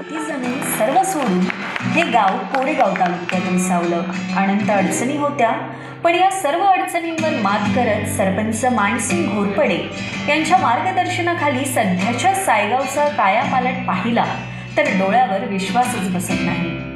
ती सर्व सोडून हे गाव कोरेगाव तालुक्यातून सावलं. अनंत अडचणी होत्या पण या सर्व अडचणींवर मात करत सरपंच मानसिंग घोरपडे यांच्या मार्गदर्शनाखाली सध्याच्या सायगावचा कायापालट पाहिला तर डोळ्यावर विश्वासच बसत नाही.